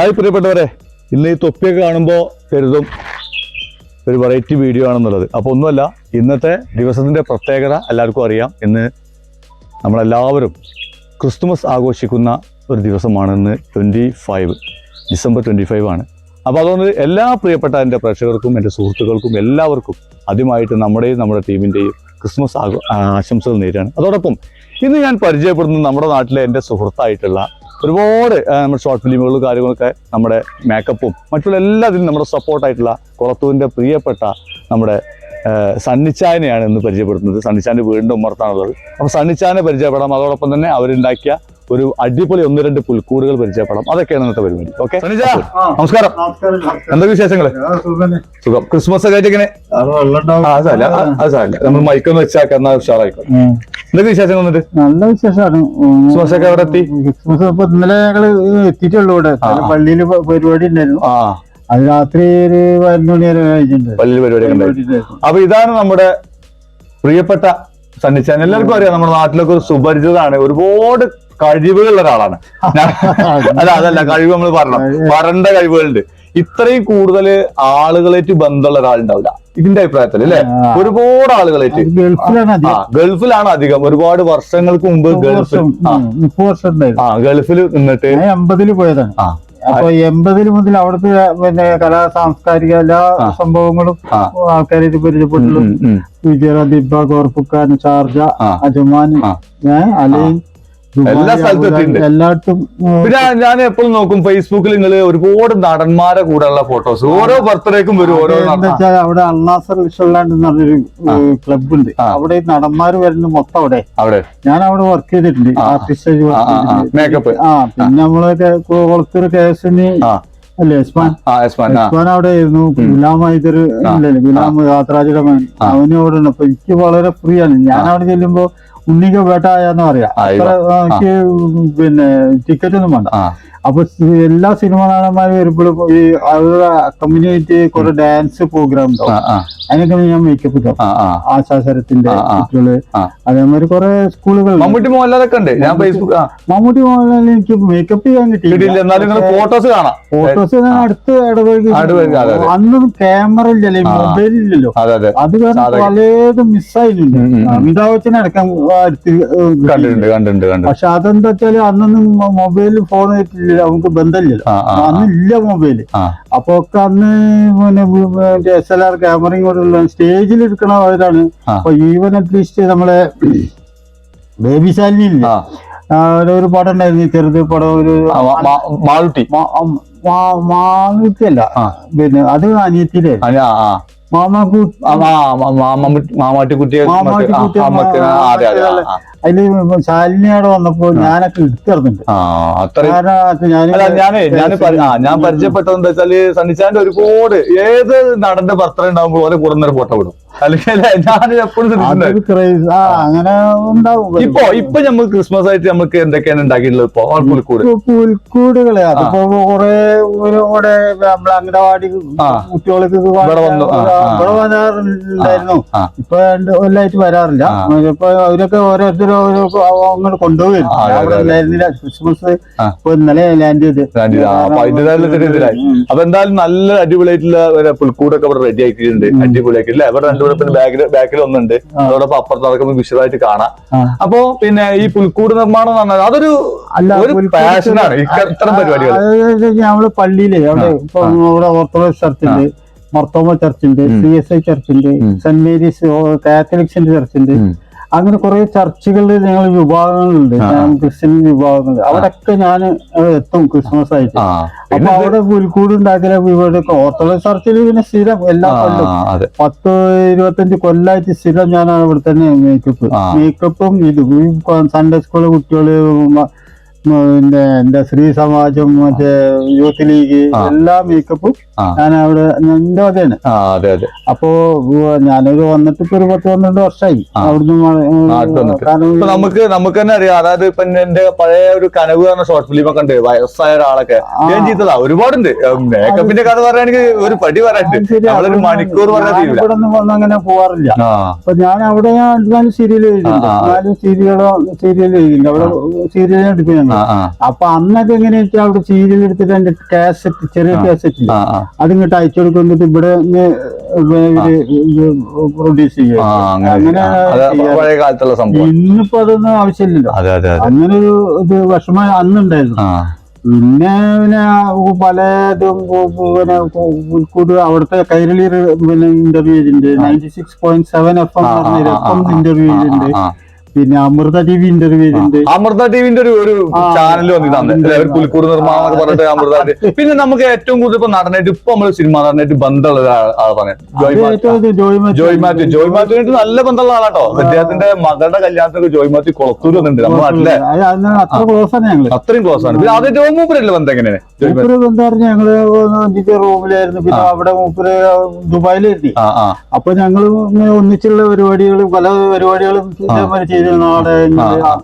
Hi പ്രിയപ്പെട്ടവരെ ഇന്ന് ഈ തൊപ്പിയൊക്കെ കാണുമ്പോൾ കരുതും ഒരു വെറൈറ്റി വീഡിയോ ആണെന്നുള്ളത്. അപ്പോൾ ഒന്നുമല്ല ഇന്നത്തെ ദിവസത്തിന്റെ പ്രത്യേകത എല്ലാവർക്കും അറിയാം. ഇന്ന് നമ്മളെല്ലാവരും ക്രിസ്തുമസ് ആഘോഷിക്കുന്ന ഒരു ദിവസമാണ് ഇന്ന് twenty five December twenty five ആണ്. അപ്പോൾ അതുകൊണ്ട് എല്ലാ പ്രിയപ്പെട്ട എന്റെ പ്രേക്ഷകർക്കും എന്റെ സുഹൃത്തുക്കൾക്കും എല്ലാവർക്കും ആദ്യമായിട്ട് നമ്മുടെയും നമ്മുടെ ടീമിന്റെയും ക്രിസ്മസ് ആഘോ ആശംസകൾ നേരാണ് അതോടൊപ്പം ഇന്ന് ഞാൻ പരിചയപ്പെടുന്നത് നമ്മുടെ നാട്ടിലെ എന്റെ സുഹൃത്തായിട്ടുള്ള ഒരുപാട് നമ്മൾ നമ്മുടെ ഷോർട്ട് ഫിലിമുകളും കാര്യങ്ങളൊക്കെ നമ്മുടെ മേക്കപ്പും മറ്റുള്ള എല്ലാത്തിനും നമ്മുടെ സപ്പോർട്ടായിട്ടുള്ള കുളത്തൂരിന്റെ പ്രിയപ്പെട്ട നമ്മുടെ സണ്ണിച്ചാനെയാണ് ഇന്ന് പരിചയപ്പെടുത്തുന്നത്. സണ്ണിച്ചാന്റെ വീടിന്റെ ഉമ്മറത്താണുള്ളത്. അപ്പോൾ സണ്ണിച്ചാനെ പരിചയപ്പെടാം. അതോടൊപ്പം തന്നെ അവരുണ്ടാക്കിയ ഒരു അടിപൊളി ഒന്ന് രണ്ട് പുൽക്കൂടുകൾ പരിചയപ്പെടാം. അതൊക്കെയാണ് ഇന്നത്തെ പരിപാടി. ഓക്കെ നമസ്കാരം. എന്തൊക്കെ വിശേഷങ്ങൾ സുഖം ക്രിസ്മസ് ഒക്കെ ആയിട്ട് ഇങ്ങനെ? നമ്മൾ മൈക്കൊന്ന് വെച്ചാൽ എന്നാൽ ഉഷാറായിക്കോ എന്തൊക്കെ വിശേഷങ്ങൾ വന്നിട്ട് നല്ല വിശേഷമാണ്. ക്രിസ്മസ് ഒക്കെ അവിടെ എത്തി ക്രിസ്മസ് ഇപ്പൊ ഇന്നലെ ഞങ്ങൾ എത്തിയിട്ടുള്ളൂ ഇവിടെ. പള്ളിയിൽ പരിപാടി ഉണ്ടായിരുന്നു. ആ. അത് രാത്രി ഒരു പതിനൊന്ന് മണി വരെ കഴിഞ്ഞിട്ടുണ്ട്. വലിയ പരിപാടി. അപ്പൊ ഇതാണ് നമ്മുടെ പ്രിയപ്പെട്ട സണ്ണിച്ചാൻ എല്ലാവർക്കും അറിയാം നമ്മുടെ നാട്ടിലൊക്കെ ഒരു സുപരിചിതമാണ് ഒരുപാട് കഴിവുകളുള്ള ഒരാളാണ്. അല്ല അതല്ല കഴിവ് നമ്മൾ പറഞ്ഞു. വരണ്ട കഴിവുകളുണ്ട്. ഇത്രയും കൂടുതൽ ആളുകളായിട്ട് ബന്ധമുള്ള ഒരാളുണ്ടാവില്ല. ഇതിന്റെ അഭിപ്രായത്തിൽ അല്ലെ? ഒരുപാട് ആളുകളായിട്ട്. ഗൾഫിലാണ് ഗൾഫിലാണ് അധികം. ഒരുപാട് വർഷങ്ങൾക്ക് മുമ്പ് ഗൾഫിൽ ആ. മുപ്പത് വർഷം ആ ഗൾഫിൽ നിന്നിട്ട് എൺപതിൽ പോയതാണ്. അപ്പൊ എൺപതിൽ മുതൽ അവിടുത്തെ പിന്നെ കലാ സാംസ്കാരിക എല്ലാ സംഭവങ്ങളും. ആൾക്കാരായിട്ട് പരിചയപ്പെട്ടുള്ളൂ. വിജയ ദിബ കോർപ്പുക്കാൻ ഷാർജ. അജമാൻ അലൈൻ എല്ലാ സ്ഥലത്തും എല്ലായിടത്തും പിന്നെ ഞാൻ എപ്പോഴും നോക്കും ഫേസ്ബുക്കിൽ നിങ്ങൾ ഒരുപാട് നടന്മാരെ കൂടെയുള്ള ഫോട്ടോസ്. ഓരോ ബർത്ത്ഡേക്കും വരും ഓരോ അവിടെ അള്ളാസർ ലിഷോലാൻഡ് എന്ന് പറഞ്ഞൊരു ക്ലബ് ഉണ്ട് അവിടെ നടന്മാർ നടന്മാര് വരുന്ന മൊത്തം അവിടെ. അവിടെ. ഞാൻ അവിടെ വർക്ക് ചെയ്തിട്ടുണ്ട്. ആർട്ടിസ്റ്റ്. മേക്കപ്പ് ആ. പിന്നെ നമ്മളൊക്കെ കുളത്തൂർ കേസിന് അല്ലേ യസ്മാൻ അവിടെ ആയിരുന്നു. ഗുലാം ഹൈദർ. ഇല്ലല്ലേ ഗുലാം യാത്രാജിയുടെ അവനും അവിടെ ഉണ്ട്. അപ്പൊ എനിക്ക് വളരെ ഫ്രീ ആണ്. ഞാൻ അവിടെ ചെല്ലുമ്പോ ഉണ്ണിക വേട്ട എന്ന് അത്ര എനിക്ക് പിന്നെ ടിക്കറ്റ് ഒന്നും വേണ്ട അപ്പൊ എല്ലാ സിനിമ നടന്മാരും വരുമ്പോഴും ഈ അവരുടെ കമ്മ്യൂണിറ്റി കുറെ ഡാൻസ് പ്രോഗ്രാം ഉണ്ടാവും. അതിനൊക്കെ ഞാൻ മേക്കപ്പ് ഇട്ടു ആശാസരത്തിന്റെ. കുട്ടികൾ അതേമാതിരി കുറെ സ്കൂളുകൾ മമ്മൂട്ടി മോഹൻലാലൊക്കെ ഉണ്ട്. ഞാൻ ഫേസ്ബുക്ക് മമ്മൂട്ടി മോഹൻലാലിന് എനിക്ക് മേക്കപ്പ് ചെയ്യാൻ കിട്ടിയില്ല. എന്നാലും ഫോട്ടോസ് കാണാം. ഫോട്ടോസ് ഞാൻ അടുത്ത് ഇടപഴകി. അന്നും ക്യാമറ ഇല്ലല്ലോ. മൊബൈൽ ഇല്ലല്ലോ. അതെ കാരണം പലതും മിസ്സായിട്ടുണ്ട്. അമിതാഭ് ബച്ചൻ അടക്കം കണ്ടിട്ടുണ്ട് കണ്ടിട്ടുണ്ട് പക്ഷെ അതെന്താ വെച്ചാൽ അന്നൊന്നും മൊബൈലിൽ ഫോൺ നമുക്ക് ബന്ധമില്ലല്ലോ. അന്നില്ല ഇല്ല മൊബൈൽ. അപ്പൊ ഒക്കെ അന്ന് പിന്നെ എസ് എൽ ആർ ക്യാമറയും കൂടെ ഉള്ള സ്റ്റേജിൽ എടുക്കണ അവരാണ്. അപ്പൊ ഈവൻ അറ്റ്ലീസ്റ്റ് നമ്മളെ ബേബി ശാലിനി ഇല്ല? ഒരു- പടം ഉണ്ടായിരുന്നു ചെറുത് പടം ഒരു ആ, മാ- മാ- മാളുട്ടി. അല്ല. പിന്നെ അത് അനിയത്തിലെ മാമാട്ടിക്കുട്ടിയെ. അതിൽ ശാലിനി വന്നപ്പോ ഞാനൊക്കെ എടുത്തിറന്നുണ്ട് ഞാൻ ഞാൻ പരിചയപ്പെട്ടത് എന്താ വെച്ചാൽ സന്നിച്ചാന്റെ ഒരുപാട് ഏത് നടന്റെ ബർത്ത്ഡേ ഉണ്ടാകുമ്പോൾ ഓരോ കൂടുന്നൊരു ഫോട്ടോ വിടും ഞാൻ എപ്പോഴും അങ്ങനെ ഉണ്ടാവും. ഇപ്പൊ ഇപ്പൊ നമ്മൾ ക്രിസ്മസ് ആയിട്ട് നമുക്ക് എന്തൊക്കെയാണ് ഉണ്ടാക്കിയിട്ടുള്ളത് ഇപ്പൊ? പുൽക്കൂട് പുൽക്കൂടുകൾ. അതിപ്പോ കൊറേ ഇവിടെ നമ്മളെ അംഗനവാടി. കുട്ടികൾക്ക് ഇവിടെ വന്നു. ആ, ആ. ഇവിടെ വരാറുണ്ടായിരുന്നു. ഇപ്പൊ രണ്ട് കൊല്ലായിട്ട് വരാറില്ല. ഇപ്പൊ അവരൊക്കെ ഓരോരുത്തരും ഓരോ അങ്ങോട്ട്. ഉണ്ടായിരുന്നില്ല. ക്രിസ്മസ്. ഇപ്പൊ ഇന്നലെ ലാൻഡ് ചെയ്ത്. അപ്പൊ. എന്തായാലും നല്ല അടിപൊളിയായിട്ടുള്ള പുൽക്കൂടൊക്കെ ഇവിടെ റെഡി ആക്കിയിട്ടുണ്ട് അടിപൊളിയാക്കി. അല്ലേ? ഇവിടെ രണ്ടുപേരും പിന്നെ ബാക്കിൽ ബാക്കിൽ ഒന്നുണ്ട്. അതോടൊപ്പം അപ്പുറത്ത് നടക്കുമ്പോൾ വിശദമായിട്ട് കാണാം. അപ്പൊ പിന്നെ ഈ പുൽക്കൂട് നിർമ്മാണം എന്ന് പറഞ്ഞാൽ അതൊരു ഒരു പാഷനാണ് ഇത്തരം പരിപാടികൾ നമ്മൾ പള്ളിയിലെ അവിടെ ഇപ്പൊ ഇവിടെ ഓർത്തഡോക്സ് ചർച്ച് ഉണ്ട് മർത്തോമ ചർച്ചുണ്ട്. സി എസ് ഐ ചർച്ചുണ്ട് സെന്റ് മേരീസ് കാത്തലിക്സിന്റെ ചർച്ച് ഉണ്ട് ഉം. അങ്ങനെ കുറെ ചർച്ചുകളിൽ ഞങ്ങൾ വിഭാഗങ്ങളുണ്ട്. ക്രിസ്ത്യൻ വിഭാഗങ്ങളുണ്ട്. അവിടെയൊക്കെ ഞാൻ എത്തും ക്രിസ്മസ് ആയിട്ട്. അപ്പൊ അവിടെ പുൽക്കൂട് ഉണ്ടാക്കിയ ഇവിടെ ഓർത്തഡോക്സ് ചർച്ചിൽ പിന്നെ സ്ഥിരം എല്ലാ കൊല്ലം. പത്ത് ഇരുപത്തഞ്ച് കൊല്ലായിട്ട് സ്ഥിരം ഞാൻ അവിടെ തന്നെ മേക്കപ്പ് മേക്കപ്പും ഇതും. സൺഡേ സ്കൂളിലെ മ- പിന്നെ എന്റെ സ്ത്രീ സമാജം മറ്റേ യൂത്ത് ലീഗ്. എല്ലാ മേക്കപ്പും ഞാൻ അവിടെ എന്റെ വകയാണ് അപ്പോ ഞാനൊരു വന്നിട്ട് ഇപ്പൊ ഒരു പത്ത് പന്ത്രണ്ട് വർഷമായി. അവിടുന്ന് നമുക്ക് നമുക്ക് തന്നെ അറിയാം. അതായത് ഇപ്പൊ എന്റെ പഴയ ഒരു കനവ് പറഞ്ഞ ഷോർട്ട് ഫിലിം ഒക്കെ ഉണ്ട്. വയസ്സായ ഒരാളൊക്കെ. ഞാൻ ചെയ്തതാ. ഒരുപാടുണ്ട്. മേക്കപ്പിന്റെ കഥ പറയുകയാണെങ്കിൽ ഒരു പടി പറയാനുണ്ട്. നമ്മളൊരു മണിക്കൂർ ഇവിടെ നിന്ന് അങ്ങനെ പോവാറില്ല. അപ്പൊ ഞാൻ അവിടെ ഞാൻ സീരിയൽ എഴുതിയിട്ടുണ്ട്. ആ. നാല് സീരിയലോ സീരിയൽ എഴുതിയിട്ടുണ്ട്. അവിടെ സീരിയൽ എടുക്കും ആ അപ്പൊ അന്നൊക്കെ എങ്ങനെയാ വെച്ചാൽ അവിടെ സീരിയൽ എടുത്തിട്ട് എന്റെ കാസറ്റ് ചെറിയ കാസറ്റ് അതിങ്ങോട്ട് അയച്ചു കൊടുക്കുന്നിട്ട് ഇവിടെ പ്രൊഡ്യൂസ് ചെയ്യും ആ. അങ്ങനെ കാലത്തുള്ള സംഭവം. ഇന്നിപ്പോ അതൊന്നും ആവശ്യമില്ലല്ലോ. അങ്ങനെ ഒരു ഇത് വിഷമം അന്നുണ്ടായിരുന്നു. പിന്നെ പിന്നെ പലതും പിന്നെ കൂടുതൽ അവിടുത്തെ കൈരളി പിന്നെ ഇന്റർവ്യൂ ചെയ്തിട്ടുണ്ട്. Ninety six point seven F M interview ചെയ്തിട്ടുണ്ട്. പിന്നെ Amrita T V interview Amrita ടിവിന്റെ ഒരു ഒരു ചാനൽ വന്നിട്ടാണ് പുലിക്കൂർ നിർമ്മാണം എന്നൊക്കെ പറഞ്ഞിട്ട് അമൃത പിന്നെ നമുക്ക് ഏറ്റവും കൂടുതൽ ഇപ്പൊ നടനായിട്ട് ഇപ്പൊ നമ്മൾ സിനിമ നടനായിട്ട് ബന്ധമുള്ള ഒരാൾ- ആളെ ജോയ് മാത്യു. ജോയ് നല്ല ബന്ധമുള്ള ആളാട്ടോ. അദ്ദേഹത്തിന്റെ മകളുടെ കല്യാണത്തിനൊക്കെ ജോയ് മാത്യു കൊളത്തൂർ വന്നിട്ടുണ്ട് നമ്മുടെ നാട്ടിലെ. അത്ര ക്ലോസ് ആണ് ഞങ്ങൾ. അത്രയും ക്ലോസ് ആണ്. പിന്നെ അത് ജോയ് മൂപ്പരല്ലേ ബന്ധം എങ്ങനെയാണ്? ഞങ്ങൾ റൂമിലായിരുന്നു. പിന്നെ അവിടെ മൂപ്പര് ദുബായിലായിരുന്നു അപ്പൊ ഞങ്ങൾ ഒന്നിച്ചുള്ള പരിപാടികളും പല പരിപാടികളും ഇതേപോലെ ചെയ്ത നാടകങ്ങൾ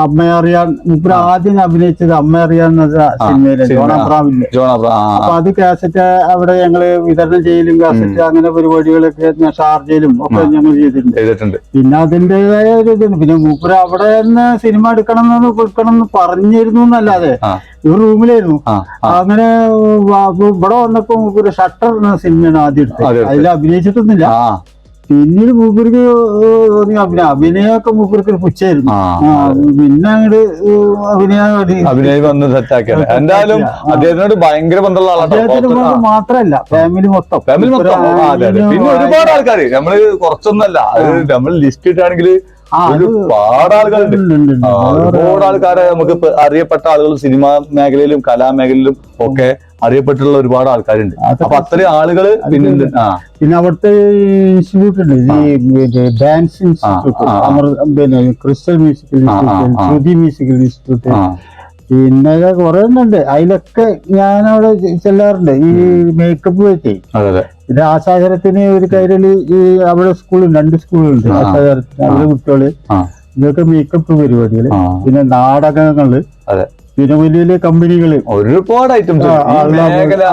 അമ്മ അറിയാൻ മൂപ്പര് ആദ്യം അഭിനയിച്ചത് അമ്മ അറിയാൻ എന്ന സിനിമയിലെ ജോൺ. അബ്രാമില്ലേ അപ്പൊ അത് കാസറ്റ് അവിടെ ഞങ്ങൾ വിതരണം ചെയ്യലും കാസറ്റ് അങ്ങനെ പരിപാടികളൊക്കെ ഷാർജയിലും ഒക്കെ ഞങ്ങൾ ചെയ്തിട്ടുണ്ട്. പിന്നെ അതിന്റെതായ ഒരു ഇതുണ്ട്. പിന്നെ മൂപ്പര് അവിടെ നിന്ന് സിനിമ എടുക്കണം എന്ന് എടുക്കണം എന്ന് പറഞ്ഞിരുന്നു എന്നല്ലാതെ ഇവർ റൂമിലായിരുന്നു. അങ്ങനെ ഇവിടെ വന്നപ്പോ മൂപ്പര് ഷട്ടർ എന്ന സിനിമയാണ് ആദ്യം എടുത്തത്. അതിൽ അഭിനയിച്ചിട്ടൊന്നുമില്ല. പിന്നീട് മൂപ്പർക്ക് തോന്നി അഭിനയം അഭിനയമൊക്കെ മൂപ്പർക്ക് ഒരു പുച്ഛായിരുന്നു. പിന്നെ അങ്ങോട്ട് അഭിനയം വന്ന് എന്തായാലും അദ്ദേഹത്തിനോട് ഭയങ്കര ബന്ധമുള്ള ആളാട്ടോ. മാത്രല്ല ഫാമിലി മൊത്തം. ഫാമിലി മൊത്തം. പിന്നെ ഒരുപാട് ആൾക്കാർ നമ്മൾ കുറച്ചൊന്നല്ല. അത് നമ്മൾ ലിസ്റ്റ് ഇട്ടാണെങ്കിൽ ഒരുപാട് ആളുകളുണ്ട്. ഒരുപാട് ആൾക്കാരെ നമുക്ക് അറിയപ്പെട്ട ആളുകൾ സിനിമാ മേഖലയിലും കലാമേഖലയിലും ഒക്കെ അറിയപ്പെട്ടുള്ള ഒരുപാട് ആൾക്കാരുണ്ട്. അപ്പൊ അത്രയും ആളുകൾ പിന്നെ. പിന്നെ അവിടുത്തെ ഇൻസ്റ്റിറ്റ്യൂട്ട് ഉണ്ട്. ഇത് ഡാൻസ് ഇൻസ്റ്റിറ്റ്യൂട്ട് പിന്നെ crystal musical institute Shruti musical institute പിന്നെ കുറെ ഉണ്ട് അതിലൊക്കെ ഞാൻ അവിടെ ചെല്ലാറുണ്ട്. ഈ മേക്കപ്പ് വെച്ച്. ഇത് ആശാകരത്തിന് ഒരു കൈരളി ഈ അവിടെ സ്കൂളുണ്ട്. രണ്ട് സ്കൂളുണ്ട്. ആശാകരത്തിന് അവിടെ കുട്ടികൾ. ഇതൊക്കെ മേക്കപ്പ് പരിപാടികൾ. പിന്നെ നാടകങ്ങൾ. പിന്നെ വലിയ വലിയ കമ്പനികൾ ഒരുപാട് ഐറ്റംസ്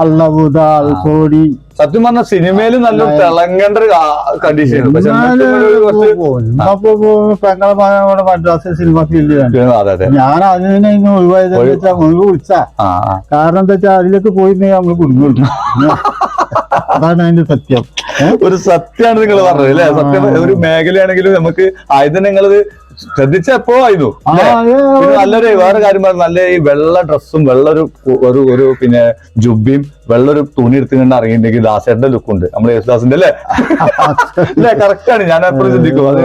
അള്ളബുദ അൽസോടി സത്യം പറഞ്ഞ സിനിമയിൽ നല്ല തിളങ്ങേണ്ട ഒരു കണ്ടീഷൻ പെങ്ങളെ മദ്രാസ് സിനിമ ഞാൻ അതിനെ ഒഴിവായത് വിളിച്ചാ കാരണം എന്താ വെച്ചാൽ അതിലേക്ക് പോയിരുന്നെങ്കിൽ നമ്മൾ കുടുങ്ങുള്ളൂ അതാണ് അതിന്റെ സത്യം. ഒരു സത്യമാണ് നിങ്ങൾ പറഞ്ഞത് അല്ലെ? സത്യം ഒരു മേഖലയാണെങ്കിലും നമുക്ക് ആദ്യം നിങ്ങളത് ശ്രദ്ധിച്ച എപ്പോ ആയിരുന്നു ആ, അല്ലേ? നല്ലൊരു വേറെ കാര്യം പറഞ്ഞു നല്ല ഈ വെള്ള ഡ്രസ്സും വെള്ളൊരു ഒരു ഒരു പിന്നെ ജുബിയും വെള്ളൊരു തുണി എടുത്തുകൊണ്ട് ഇറങ്ങിയിട്ടുണ്ടെങ്കിൽ ദാസേട്ടന്റെ ലുക്ക് ഉണ്ട് നമ്മൾ യേശുദാസിന്റെ അല്ലേ? അല്ലെ? കറക്റ്റ് ആണ്. ഞാൻ എപ്പോഴും ചിന്തിക്കും. അത്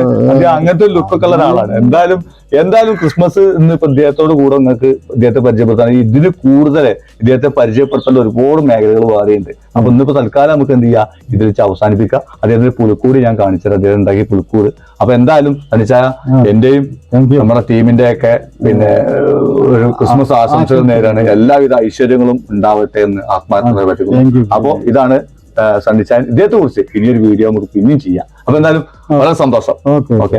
അങ്ങനത്തെ ഒരു ലുക്കൊക്കെ ഉള്ള ഒരാളാണ്. എന്തായാലും എന്തായാലും ക്രിസ്മസ് ഇന്ന് ഇപ്പൊ ഇദ്ദേഹത്തോട് കൂടെ നിങ്ങൾക്ക് ഇദ്ദേഹത്തെ പരിചയപ്പെടുത്താൻ ഇതിന് കൂടുതൽ ഇദ്ദേഹത്തെ പരിചയപ്പെടുത്തേണ്ട ഒരുപാട് മേഖലകൾ വേറെയുണ്ട്. അപ്പൊ ഇന്നിപ്പോ തൽക്കാലം നമുക്ക് എന്ത് ചെയ്യാം? ഇതിൽ വെച്ച് അവസാനിപ്പിക്കാം. അദ്ദേഹത്തിന്റെ പുലിക്കൂട് ഞാൻ കാണിച്ചത് അദ്ദേഹം ഉണ്ടാക്കിയ പുലിക്കൂട് അപ്പൊ എന്തായാലും തനിച്ചായ എന്റെയും നമ്മുടെ ടീമിന്റെ ഒക്കെ പിന്നെ ഒരു ക്രിസ്മസ് ആശംസകൾ നേരാണ് എല്ലാവിധ ഐശ്വര്യങ്ങളും ഉണ്ടാവട്ടെ എന്ന് ആത്മാർത്ഥത പറ്റുന്നു അപ്പോ ഇതാണ് സണ്ണിച്ചാൻ ഇദ്ദേഹത്തെ കുറിച്ച് ഇനിയൊരു വീഡിയോ നമുക്ക് പിന്നെയും ചെയ്യാം. അപ്പൊ എന്തായാലും വളരെ സന്തോഷം. ഓക്കെ.